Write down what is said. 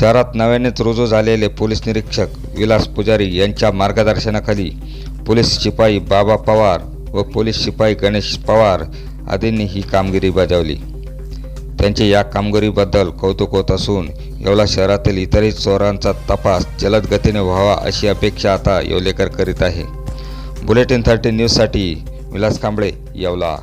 शहरात नव्यानेच रुजू झालेले पोलीस निरीक्षक विलास पुजारी यांच्या मार्गदर्शनाखाली पोलीस शिपाई बाबा पवार व पोलीस शिपाई गणेश पवार आदींनी ही कामगिरी बजावली. त्यांचे या कामगिरीबद्दल कौतुक होत असून येवला शहरातील इतरही चोरांचा तपास जलद गतीने व्हावा अशी अपेक्षा आता येवलेकर करीत आहे. बुलेटिन थर्टी न्यूजसाठी विलास कांबळे येवला.